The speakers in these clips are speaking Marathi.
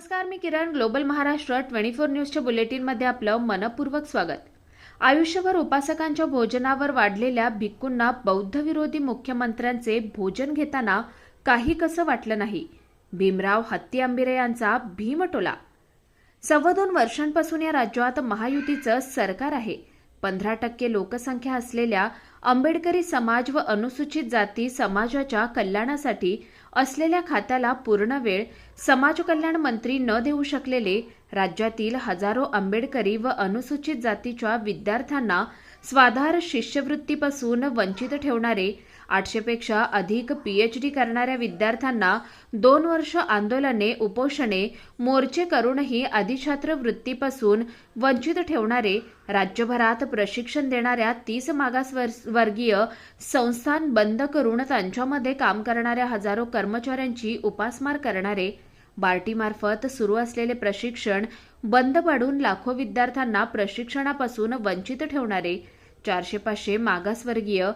नमस्कार मी Kiran global Maharashtra twenty four न्यूजच्या बुलेटिनमध्ये आपलं मनपूर्वक स्वागत. आयुष्यभर उपासकांच्या भोजनावर वाढलेल्या भिक्कूंना बौद्धविरोधी मुख्यमंत्र्यांचे भोजन घेताना काही कसं वाटलं नाही? भीमराव हत्ती आंबिरे यांचा भीमटोला सव्वा दोन वर्षांपासून या राज्यात महायुतीचं सरकार आहे. पंधरा टक्के लोकसंख्या असलेल्या आंबेडकरी समाज व अनुसूचित जाती समाजाच्या कल्याणासाठी असलेल्या खात्याला पूर्ण वेळ समाजकल्याण मंत्री न देऊ शकलेले राज्यातील हजारो आंबेडकरी व अनुसूचित जातीच्या विद्यार्थ्यांना स्वाधार शिष्यवृत्तीपासून वंचित ठेवणारे आठशेपेक्षा अधिक पीएचडी करणाऱ्या विद्यार्थ्यांना दोन वर्ष आंदोलने उपोषणे मोर्चे करूनही अधिछात्र वृत्तीपासून वंचित ठेवणारे राज्यभरात प्रशिक्षण देणाऱ्या तीस मागासवर्गीय संस्थान बंद करून त्यांच्यामध्ये काम करणाऱ्या हजारो कर्मचाऱ्यांची उपासमार करणारे बार्टीमार्फत सुरू असलेले प्रशिक्षण बंद पाडून लाखो विद्यार्थ्यांना प्रशिक्षणापासून वंचित ठेवणारे चारशे पाचशे मागासवर्गीय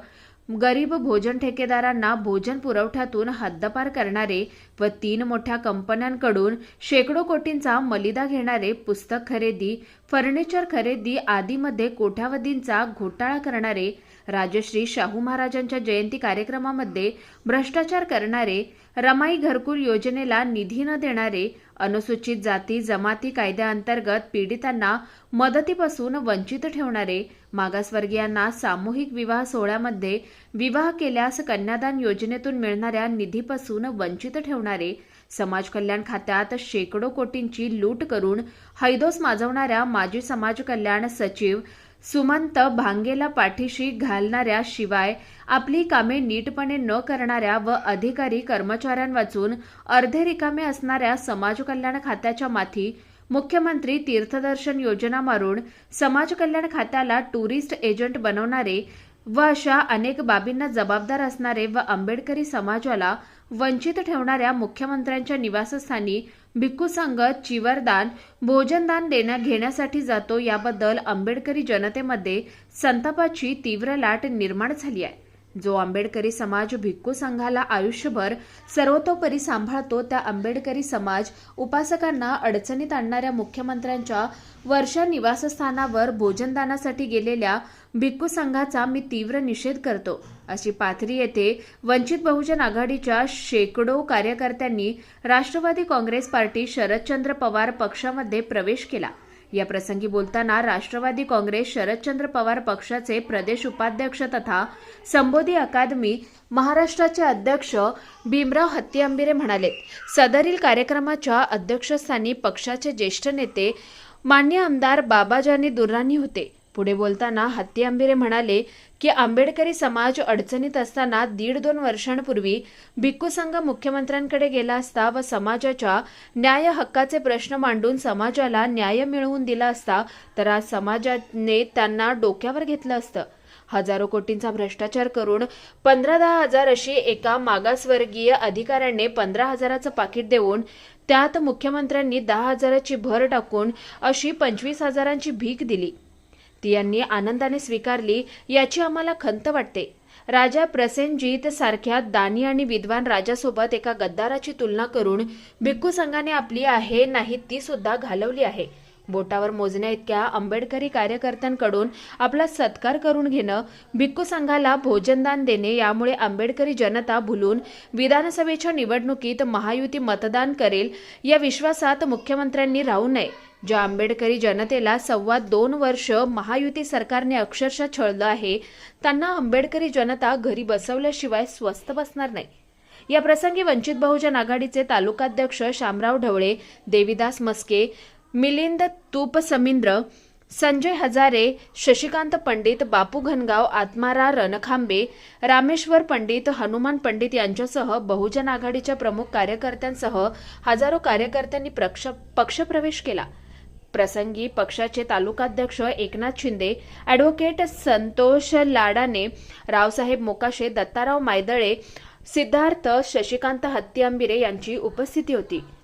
गरीब भोजन ठेकेदारांना भोजन पुरवठ्यातून हद्दपार करणारे व तीन मोठ्या कंपन्यांकडून शेकडो कोटींचा मलिदा घेणारे पुस्तक खरेदी फर्निचर खरेदी आदीमध्ये कोट्यावधींचा घोटाळा करणारे राजश्री शाहू महाराजांच्या जयंती कार्यक्रमामध्ये भ्रष्टाचार करणारे रमाई घरकुल योजनेला निधी न देणारे अनुसूचित जाती जमाती कायद्याअंतर्गत पीडितांना मदतीपासून वंचित ठेवणारे मागासवर्गीयांना सामूहिक विवाह सोहळ्यामध्ये विवाह केल्यास कन्यादान योजनेतून मिळणाऱ्या निधीपासून वंचित ठेवणारे समाज कल्याण खात्यात शेकडो कोटींची लूट करून हैदोस माजवणाऱ्या माजी समाज कल्याण सचिव सुमंत भांगेला पाठीशी घालणाऱ्या शिवाय आपली कामे नीटपणे न करणाऱ्या व अधिकारी कर्मचाऱ्यांवाचून अर्धे रिकामे असणाऱ्या समाज कल्याण खात्याच्या माथी मुख्यमंत्री तीर्थदर्शन योजना मारून समाज कल्याण खात्याला टुरिस्ट एजंट बनवणारे व अशा अनेक बाबींना जबाबदार असणारे व आंबेडकरी समाजाला वंचित ठेवणाऱ्या मुख्यमंत्र्यांच्या निवासस्थानी भिक्खू संघ चिवरदान भोजनदान देण्या घेण्यासाठी जातो. याबद्दल आंबेडकरी जनतेमध्ये संतापाची तीव्र लाट निर्माण झाली आहे. जो आंबेडकरी समाज भिक्खू संघाला आयुष्यभर सर्वतोपरी सांभाळतो त्या आंबेडकरी समाज उपासकांना अडचणीत आणणाऱ्या मुख्यमंत्र्यांच्या वर्षा निवासस्थानावर भोजनदानासाठी गेलेल्या भिक्खू संघाचा मी तीव्र निषेध करतो. अशी पाथरी येथे वंचित बहुजन आघाडीच्या शेकडो कार्यकर्त्यांनी राष्ट्रवादी काँग्रेस पार्टी शरदचंद्र पवार पक्षामध्ये प्रवेश केला. या प्रसंगी बोलताना राष्ट्रवादी काँग्रेस शरदचंद्र पवार पक्षाचे प्रदेश उपाध्यक्ष तथा संबोधी अकादमी महाराष्ट्राचे अध्यक्ष भीमराव हत्तीआंबिरे म्हणाले. सदरील कार्यक्रमाच्या अध्यक्षस्थानी पक्षाचे ज्येष्ठ नेते मान्य आमदार बाबाजानी दुर्राणी होते. पुढे बोलताना हत्ती आंबिरे म्हणाले की आंबेडकरी समाज अडचणीत असताना दीड दोन वर्षांपूर्वी भिक्खू संघ मुख्यमंत्र्यांकडे गेला असता व समाजाच्या न्याय हक्काचे प्रश्न मांडून समाजाला न्याय मिळवून दिला असता तर आज समाजाने त्यांना डोक्यावर घेतलं असतं. हजारो कोटींचा भ्रष्टाचार करून पंधरा दहा हजार अशी एका मागासवर्गीय अधिकाऱ्याने पंधरा हजाराचं पाकिट देऊन त्यात मुख्यमंत्र्यांनी दहा हजाराची भर टाकून अशी पंचवीस हजारांची भीक दिली. ती यांनी आनंदाने स्वीकारली याची आम्हाला खंत वाटते. राजा प्रसेनजीत सारख्या दानी आणि विद्वान राजासोबत एका गद्दाराची तुलना करून भिक्खू संघाने आपली आहे नाही ती सुद्धा घालवली आहे. बोटावर मोजण्या इतक्या आंबेडकरी कार्यकर्त्यांकडून आपला सत्कार करून घेणं भिक्खू संघाला भोजनदान देणे यामुळे आंबेडकरी जनता भुलून विधानसभेच्या निवडणुकीत महायुती मतदान करेल या विश्वासात मुख्यमंत्र्यांनी राहू नये ज्या आंबेडकरी जनतेला सव्वा दोन वर्ष महायुती सरकारने अक्षरशः छळलं आहे त्यांना आंबेडकरी जनता घरी बसवल्याशिवाय स्वस्थ बसणार नाही. या प्रसंगी वंचित बहुजन आघाडीचे तालुकाध्यक्ष शामराव ढवळे देविदास मस्के मिलिंद तूप समिंद्र संजय हजारे शशिकांत पंडित बापू घनगाव आत्मारा रणखांबे रामेश्वर पंडित हनुमान पंडित यांच्यासह बहुजन आघाडीच्या प्रमुख कार्यकर्त्यांसह हजारो कार्यकर्त्यांनी प्रक्ष पक्षप्रवेश केला. प्रसंगी पक्षाचे तालुकाध्यक्ष एकनाथ शिंदे ॲडव्होकेट संतोष लाडाने रावसाहेब मोकाशे दत्ताराव मायदळे सिद्धार्थ शशिकांत हत्तीआंबिरे यांची उपस्थिती होती.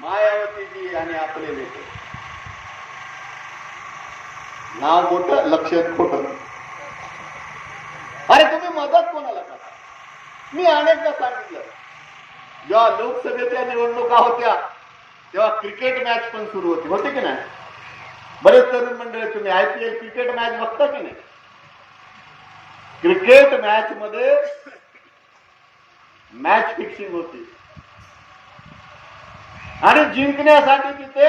मायावतीजी आणि आपले बेटे नाव मोठ लक्ष खोट. अरे तुम्ही मदत कोणाला करा मी अनेकदा सांगितलं. जेव्हा लोकसभेच्या निवडणुका होत्या तेव्हा क्रिकेट मॅच पण सुरू होती. होते की नाही? बरेच तरुण मंडळी तुम्ही आयपीएल क्रिकेट मॅच बघता की नाही? क्रिकेट मॅच मध्ये मॅच फिक्सिंग होती. आणि जिंकण्यासाठी तिथे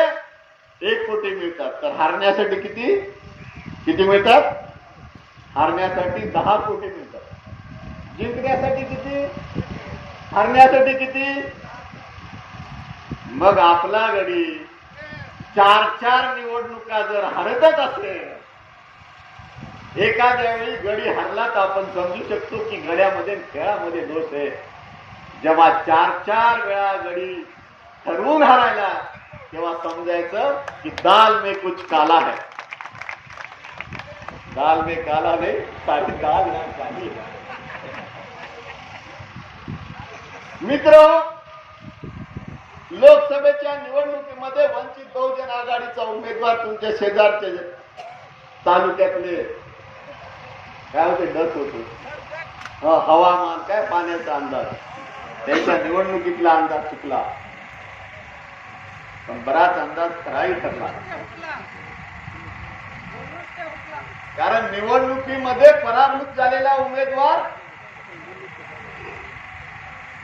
एक कोटी मिळतात. तर हारण्यासाठी किती? किती मिळतात? हारण्यासाठी दहा कोटी मिळतात. जिंकण्यासाठी किती? हारण्यासाठी किती? मग आपला गडी चार चार निवडणुका जर हरतच असेल एखाद्या वेळी गडी हरला तर आपण समजू शकतो की गड्यामध्ये खेळामध्ये दोष आहे. जेव्हा चार चार वेळा गडी ठरवून हरायला तेव्हा समजायचं की दाल में कुछ काला है. दाल में काला नाही साडी दाल ना काली मित्र लोकसभेच्या निवडणुकीमध्ये वंचित बहुजन आघाडीचा उमेदवार तुमच्या शेजारचे तालुक्यातले काय होते डस होतो. हवामान काय पाण्याचा अंदाज. त्यांच्या निवडणुकीतला अंदाज चुकला. पण बराच अंदाज खराही ठरला. कारण निवडणुकीमध्ये पराभूत झालेला उमेदवार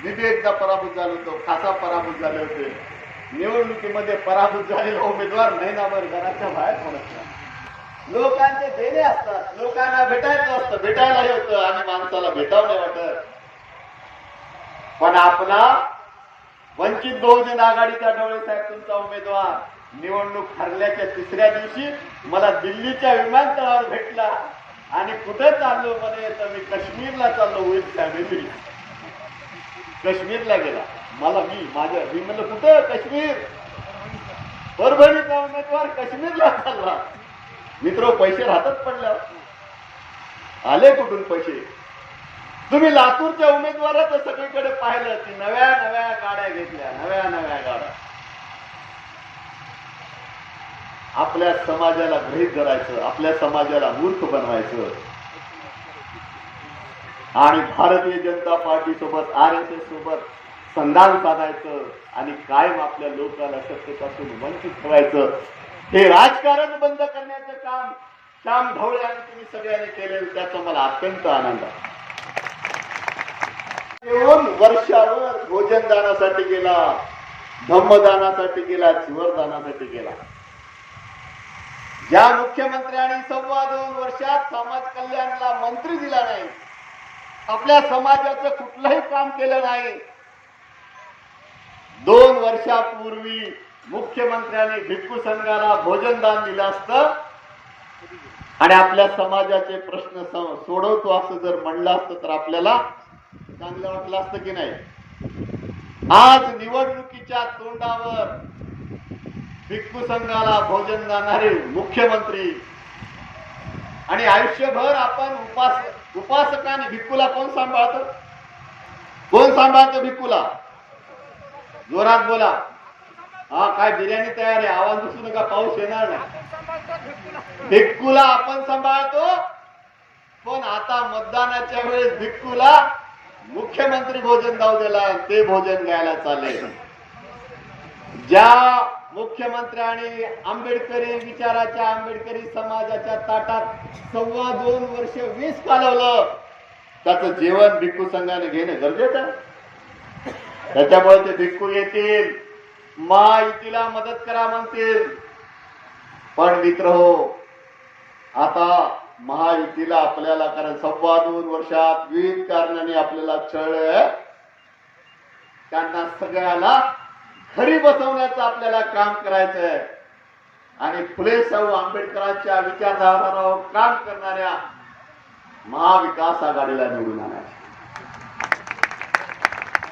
मी बी एकदा पराभूत झालो होतो खासा पराभूत झाले होते. निवडणुकीमध्ये पराभूत झालेला उमेदवार महिनाभर घराच्या बाहेर पडत नाही. लोकांचे देणे असतात लोकांना भेटायचं असतं भेटायलाही होतं. आणि माणसाला भेटावं नाही वाटत. पण आपला वंचित बहुजन आघाडीचा डोळे साहेब तुमचा उमेदवार निवडणूक हरल्याच्या तिसऱ्या दिवशी मला दिल्लीच्या विमानतळावर भेटला आणि कुठे चाललो म्हणे तर मी काश्मीरला चाललो विथ फॅमिली काश्मीरला गेला. मला मी माझ्या मी म्हणलं कुठं काश्मीर? परभणीचा उमेदवार काश्मीरला चालला. मित्र पैसे राहतात पडल्या आले कुठून पैसे? तुम्ही लातूरच्या उमेदवाराचं सगळीकडे पाहिलं की नव्या नव्या गाड्या घेतल्या नव्या नव्या गाड्या. आपल्या समाजाला गृहित धरायचं आपल्या समाजाला मूर्ख बनवायचं. आणि भारतीय जनता पार्टी सोबत आर एस एस सोबत संधान साधायचं आणि कायम आपल्या लोकांना सत्तेपासून वंचित ठेवायचं. हे राजकारण बंद करण्याचं काम श्याम ढवळे आणि तुम्ही सगळ्यांनी केलेलं त्याचा मला अत्यंत आनंद आहे. येऊन वर्षावर भोजन दानासाठी गेला धम्मदानासाठी गेला चिवरदानासाठी गेला. ज्या मुख्यमंत्र्यांनी सव्वा दोन वर्षात समाज कल्याणला मंत्री दिला नाही आपल्या समाजाचं कुठलंही काम केलं नाही दोन वर्षापूर्वी मुख्यमंत्र्यांनी भिक्खू संघाला भोजनदान दिलं असतं आणि आपल्या समाजाचे प्रश्न सोडवतो असं जर म्हणलं असतं तर आपल्याला चांगलं वाटलं असतं की नाही? आज निवडणुकीच्या तोंडावर भिक्खू संघाला भोजन जाणारे मुख्यमंत्री आणि आयुष्यभर आपण उपास उपासकाने भिक्खूला कोण सांभाळतं? कोण सांभाळतो भिक्खूला? जोरात बोला. हा काय बिर्याणी तयार आहे? आवाज दिसू नका पाऊस येणार नाही. भिक्खूला आपण सांभाळतो. पण आता मतदानाच्या वेळेस भिक्खूला मुख्यमंत्री भोजन जाऊ दिला ते भोजन घ्यायला चालेल. ज्या मुख्यमंत्र्यांनी आंबेडकरी विचाराच्या आंबेडकरी समाजाच्या ताटात सव्वा दोन वर्ष वीस कालवलं त्याचं जेवण भिक्खू संघाने घेणं गरजेचं त्याच्यामुळे ते भिक्खू येतील. महायुतीला मदत करा म्हणतील. पण मित्र हो आता महायुतीला आपल्याला कारण सव्वा दोन वर्षात विविध कारणाने आपल्याला छळ त्यांना सगळ्याला खरी बसवण्याचं आपल्याला काम करायचंय. आणि फुले साहू आंबेडकरांच्या विचारधारावर काम करणाऱ्या महाविकास आघाडीला निवडून आणायचे.